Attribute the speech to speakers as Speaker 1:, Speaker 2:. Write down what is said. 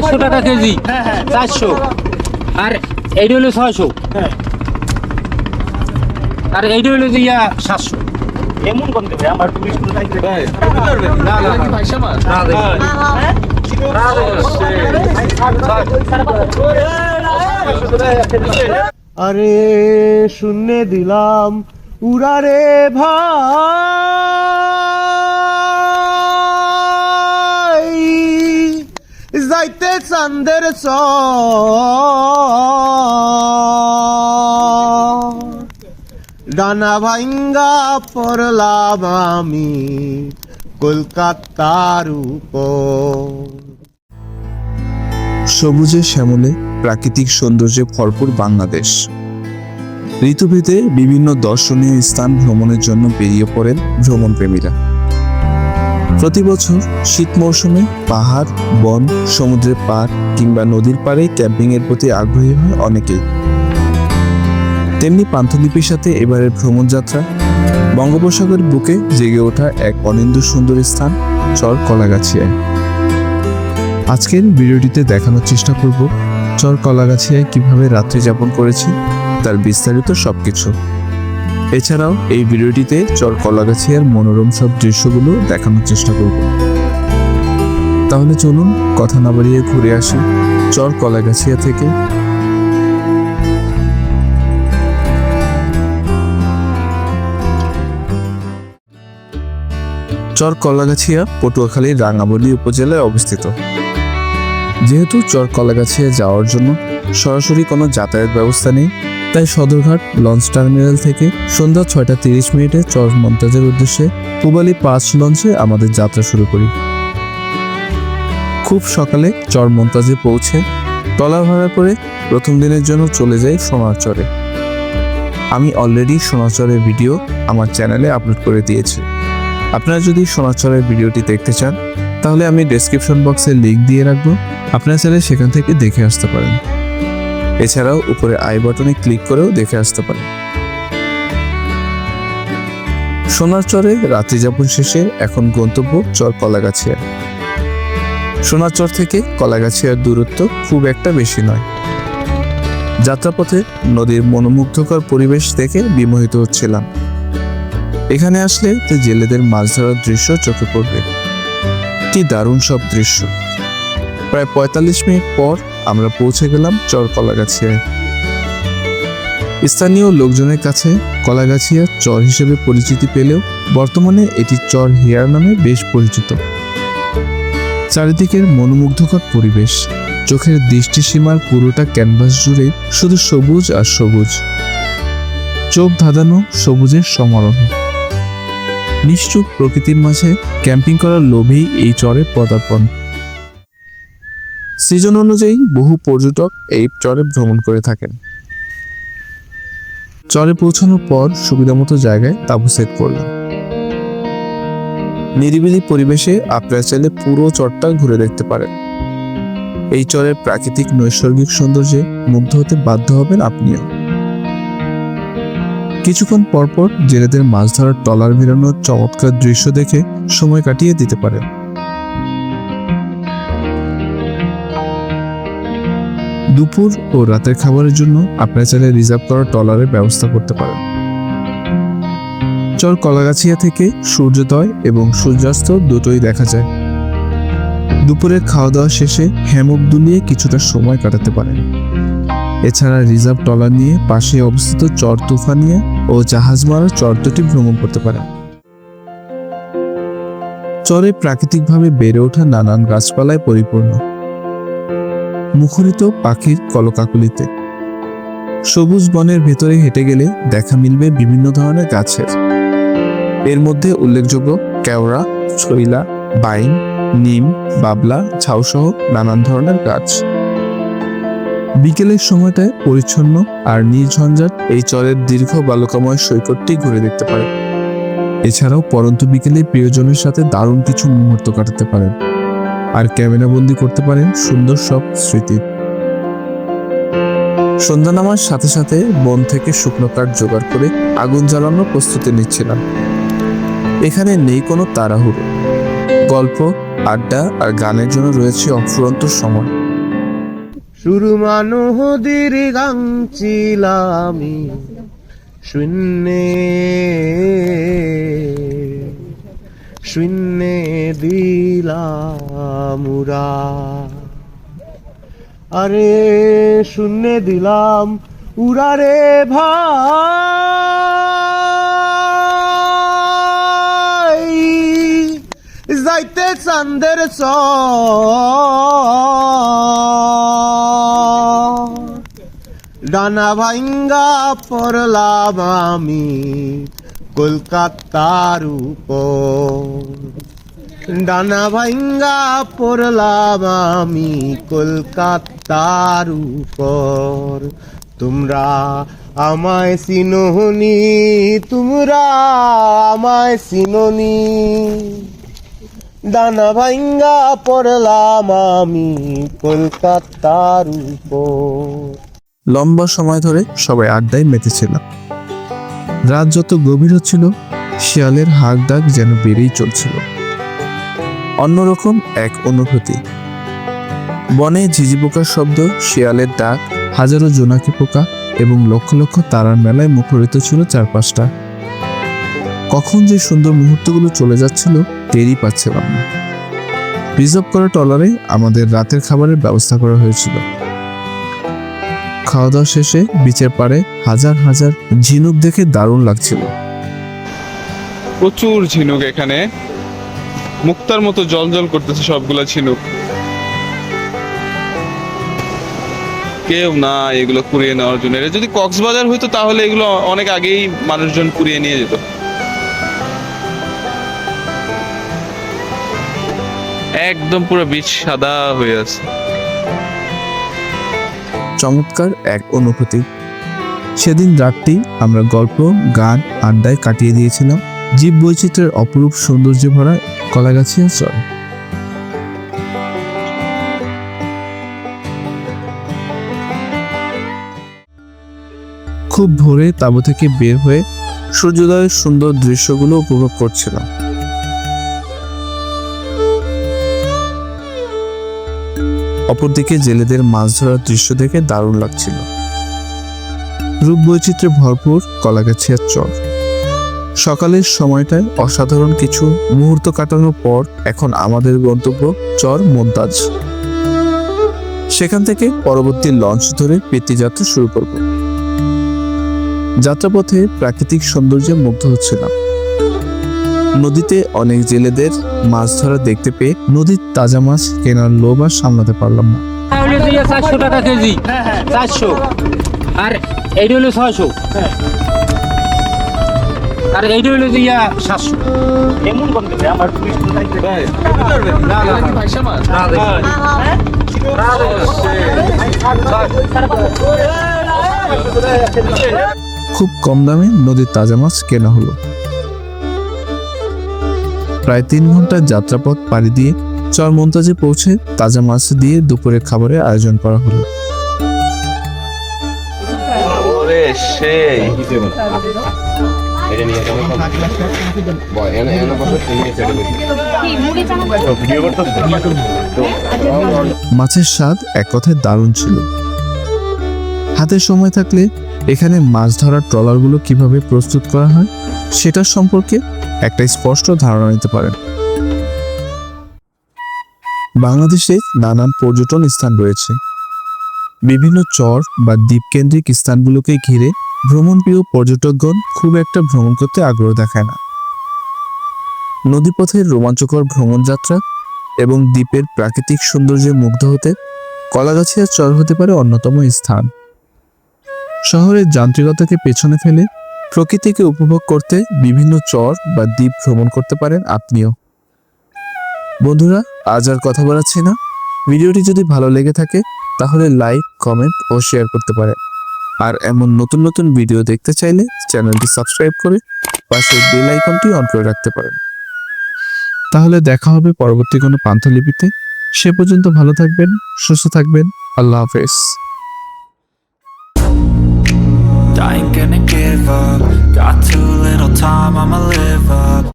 Speaker 1: চারশো টাকা কেজি।
Speaker 2: হ্যাঁ হ্যাঁ
Speaker 1: চারশো। আর এইটা হলো ছয়শো।
Speaker 2: হ্যাঁ।
Speaker 1: আর এইটা হলো যে ইয়া সাতশো।
Speaker 2: এমন কোন দেবে? আমার টুরিস্ট
Speaker 1: না না না না।
Speaker 3: আরে শূন্যে দিলাম উড়ারে ভাই। যাইতে চান্দের ডানা ভাঙ্গা পড়লাম আমি কলকাতার
Speaker 4: সবুজে শ্যামলে প্রাকৃতিক সৌন্দর্যে ভরপুর বাংলাদেশ। ঋতুভেদে বিভিন্ন দর্শনীয় স্থান ভ্রমণের জন্য বেরিয়ে পড়েন ভ্রমণ প্রেমীরা প্রতি বছর শীত মৌসুমে পাহাড়, বন, সমুদ্রের পাড় কিংবা নদীর পাড়ে ক্যাম্পিং এর প্রতি আগ্রহী হয় অনেকেই। তেমনি পান্থলিপির সাথে এবারের ভ্রমণ যাত্রা বঙ্গোপসাগরের বুকে জেগে ওঠা এক অনিন্দ্য সুন্দর স্থান চর কলাগাছিয়ায়। আজকের ভিডিওটিতে দেখানোর চেষ্টা করব চর কলাগাছিয়ায় কীভাবে রাত্রি যাপন করেছি, তার বিস্তারিত সবকিছু। এছাড়াও এই ভিডিওটিতে চর কলাগাছিয়ার মনোরম সব দৃশ্যগুলো দেখানোর চেষ্টা করব। তাহলে চলুন কথা না বাড়িয়ে ঘুরে আসি চর কলাগাছিয়া থেকে। চর কলাগাছিয়া পটুয়াখালীর রাঙাবলী উপজেলায় অবস্থিত। যেহেতু চর কলাগাছিয়া যাওয়ার জন্য সরাসরি কোনো যাতায়াত ব্যবস্থা নেই তাই সদরঘাট লঞ্চ টার্মিনাল থেকে সন্ধ্যা ছয়টা তিরিশ মিনিটে চর মন্তাজের উদ্দেশ্যে পুবালি পাঁচ লঞ্চে আমাদের যাত্রা শুরু করি। খুব সকালে চর মন্তাজে পৌঁছে টলা ভাড়া করে প্রথম দিনের জন্য চলে যাই সোনারচরে আমি অলরেডি সোনাচরের ভিডিও আমার চ্যানেলে আপলোড করে দিয়েছি। আপনারা যদি সোনাচরের ভিডিওটি দেখতে চান, তাহলে আমি ডেসক্রিপশন বক্সে লিংক দিয়ে রাখব। আপনারা চাইলে সেখান থেকে দেখে আসতে পারেন। এছাড়াও উপরে আই বাটনে ক্লিক করেও দেখে আসতে পারেন। সোনারচরে রাত্রিযাপন শেষে এখন গন্তব্য চর কলাগাছিয়া। সোনারচর থেকে কলাগাছিয়ার দূরত্ব খুব একটা বেশি নয়। যাত্রাপথে নদীর মনোমুগ্ধকর পরিবেশ দেখে বিমোহিত হচ্ছিলাম। এখানে আসলে জেলেদের মাছ ধরার দৃশ্য চোখে পড়বে। কি দারুণ সব দৃশ্য। প্রায় পঁয়তাল্লিশ মিনিট পর আমরা পৌঁছে গেলাম চর কলাগাছিয়ায় স্থানীয় লোকজনের কাছে কলাগাছিয়া চর হিসেবে পরিচিতি পেলেও বর্তমানে এটি চর হিয়ার নামে বেশ পরিচিত। চারিদিকের মনোমুগ্ধকর পরিবেশ, চোখের দৃষ্টিসীমার পুরোটা ক্যানভাস জুড়ে শুধু সবুজ আর সবুজ। চোখ ধাঁধানো সবুজের সমারোহ। নিশ্চুপ প্রকৃতির মাঝে ক্যাম্পিং করার লোভেই এই চরে পদার্পণ। সিজন অনুযায়ী বহু পর্যটক এই চরে ভ্রমণ করে থাকেন। চরে পৌঁছানোর পর সুবিধামতো জায়গায় তাঁবু সেট করলাম। নিরিবিলি পরিবেশে আপনারা চাইলে পুরো চরটা ঘুরে দেখতে পারেন। এই চরের প্রাকৃতিক নৈসর্গিক সৌন্দর্যে মুগ্ধ হতে বাধ্য হবেন আপনিও। কিছুক্ষণ পরপর জেলেদের মাছ ধরার টলার মেরানোর চমৎকার দৃশ্য দেখে সময় কাটিয়ে দিতে পারেন। দুপুর ও রাতের খাবারের জন্য আপনারা চাইলে রিজার্ভ করা ট্রলারের ব্যবস্থা করতে পারেন। চর কলাগাছিয়া থেকে সূর্যোদয় এবং সূর্যাস্ত দুটোই দেখা যায়। দুপুরের খাওয়া দাওয়া শেষে হ্যামক দুলিয়ে কিছুটা সময় কাটাতে পারেন। এছাড়া রিজার্ভ টলার নিয়ে পাশে অবস্থিত চর তুফানিয়া ও জাহাজ মারার চর দুটি ভ্রমণ করতে পারেন। চরে প্রাকৃতিকভাবে বেড়ে ওঠা নানান গাছপালায় পরিপূর্ণ। মুখরিত পাখির কলকাকুলিতে। সবুজ বনের ভেতরে হেঁটে গেলে দেখা মিলবে বিভিন্ন ধরনের গাছের। এর মধ্যে উল্লেখযোগ্য কেওড়া ছইলা বাইন, নিম, বাবলা, ঝাউসহ নানান ধরনের গাছ। বিকেলের সময়টায় পরিচ্ছন্ন আর নির্ঝঞ্ঝাট এই চরের দীর্ঘ বালুকাময় সৈকতটি ঘুরে দেখতে পারে এছাড়াও পরন্ত বিকেলে প্রিয়জনের সাথে দারুণ কিছু মুহূর্ত কাটাতে পারেন। আর ক্যামেরা বন্দি করতে পারেন সুন্দর সব স্মৃতি। সন্ধ্যা নামার সাথে সাথে বন থেকে শুকনো কাঠ জোগাড় করে আগুন জ্বালানোর প্রস্তুতি নিচ্ছিলাম। এখানে নেই কোনো তাড়াহুড়ো। গল্প, আড্ডা আর গানের জন্য রয়েছে অফুরন্ত সময়।
Speaker 3: নদীর গাংচিলামি শূন্যে শূন্যে দিলাম আরে শূন্যে দিলাম উড়ারে ভাই। যাইতে চান্দের চ ডানা ভাঙ্গা পড়লাম আমি। কলকাতার ডানা ভাঙ্গা পড়লাম আমি কলকাতার উপর তোমরা আমায় চিনহনি তোমরা আমায় চিননি। ডানা ভাঙ্গা পড়লাম আমি কলকাতার উপর
Speaker 4: লম্বা সময় ধরে সবাই আড্ডায় মেতেছিল রাত যত গভীর হচ্ছিল, শিয়ালের হাক ডাক যেন বেড়েই চলছিল। অন্যরকম এক অনুভূতি। বনে ঝিঝি পোকার শব্দ, শিয়ালের ডাক, হাজারো জোনাকি পোকা এবং লক্ষ লক্ষ তারার মেলায় মুখরিত ছিল চারপাশটা। কখন যে সুন্দর মুহূর্তগুলো চলে যাচ্ছিল, টেরই পাচ্ছিলাম না। রিজার্ভ করা টলারে আমাদের রাতের খাবারের ব্যবস্থা করা হয়েছিল। খাওয়া দাওয়া শেষে বিচের পাড়ে হাজার হাজার ঝিনুক দেখে দারুণ লাগছিল।
Speaker 5: প্রচুর ঝিনুক এখানে। মুক্তার মতো জল জল করতেছে সবগুলা ঝিনুক। কেউ না এগুলো কুড়িয়ে নেওয়ার জন্য। এটা যদি কক্সবাজার হইতো তাহলে এগুলো অনেক আগেই মানুষজন কুড়িয়ে নিয়ে যেত। একদম পুরো বীজ সাদা হয়ে আছে।
Speaker 4: চমৎকার এক অনুভূতি। সেদিন রাতটি আমরা গল্প, গান, আড্ডায় কাটিয়ে দিয়েছিলাম। জীব বৈচিত্র্যের অপরূপ সৌন্দর্যে ভরা কলাগাছিয়া চর। খুব ভোরে তাঁবু থেকে বের হয়ে সূর্যোদয়ের সুন্দর দৃশ্যগুলো উপভোগ করছিলাম। অপরদিকে জেলেদের মাছ ধরার দৃশ্য দেখে দারুণ লাগছিল। রূপ বৈচিত্র্যে ভরপুর কলাগাছিয়ার চর। সকালের সময়টায় অসাধারণ কিছু মুহূর্ত কাটানোর পর এখন আমাদের গন্তব্য চর মোদ্দাজ। সেখান থেকে পরবর্তী লঞ্চ ধরে পেতি যাত্রা শুরু করব। যাত্রাপথে প্রাকৃতিক সৌন্দর্যে মুগ্ধ হচ্ছিলাম। নদীতে অনেক জেলেদের মাছ ধরা দেখতে পেয়ে নদীর তাজা মাছ কেনার লোভ আর সামলাতে পারলাম না
Speaker 1: ইয়া চারশো টাকা কেজি চারশো আর এইটা হলো ছয়শো আর এইটা হলো ইয়া সাতশো
Speaker 2: এমন আমার
Speaker 4: খুব কম দামে নদীর তাজা মাছ কেনা হলো প্রায় তিন ঘণ্টার যাত্রাপথ পাড়ি দিয়ে চর মন্তাজে পৌঁছে তাজা মাছ দিয়ে দুপুরের খাবারের আয়োজন করা হলো। মাছের স্বাদ এক কথায় দারুণ ছিল। হাতে সময় থাকলে এখানে মাছ ধরার ট্রলারগুলো কীভাবে প্রস্তুত করা হয়? সেটার সম্পর্কে একটা স্পষ্ট ধারণা নিতে পারেন। বাংলাদেশে নানান পর্যটন স্থান রয়েছে। বিভিন্ন চর বা দ্বীপকেন্দ্রিক স্থানগুলোকে ঘিরে ভ্রমণপ্রিয় পর্যটকগণ খুব একটা ভ্রমণ করতে আগ্রহ দেখায় না। নদীপথের রোমাঞ্চকর ভ্রমণযাত্রা এবং দ্বীপের প্রাকৃতিক সৌন্দর্যে মুগ্ধ হতে কলাগাছিয়া চর হতে পারে অন্যতম স্থান। শহরের যান্ত্রিকতাকে পেছনে ফেলে প্রকৃতিকে উপভোগ করতে বিভিন্ন চর বা দ্বীপ ভ্রমণ করতে পারেন আপনিও। বন্ধুরা, আজ আর কথা বাড়াচ্ছি না। ভিডিওটি যদি ভালো লেগে থাকে, তাহলে লাইক, কমেন্ট ও শেয়ার করতে পারেন। আর এমন নতুন নতুন ভিডিও দেখতে চাইলে চ্যানেলটি সাবস্ক্রাইব করে পাশে বেল আইকনটি অন করে রাখতে পারেন। তাহলে দেখা হবে পরবর্তী কোনো পান্থলিপিতে। সে পর্যন্ত ভালো থাকবেন, সুস্থ থাকবেন। আল্লাহ হাফেজ।
Speaker 6: I ain't gonna give up. Got too little time, I'ma live up.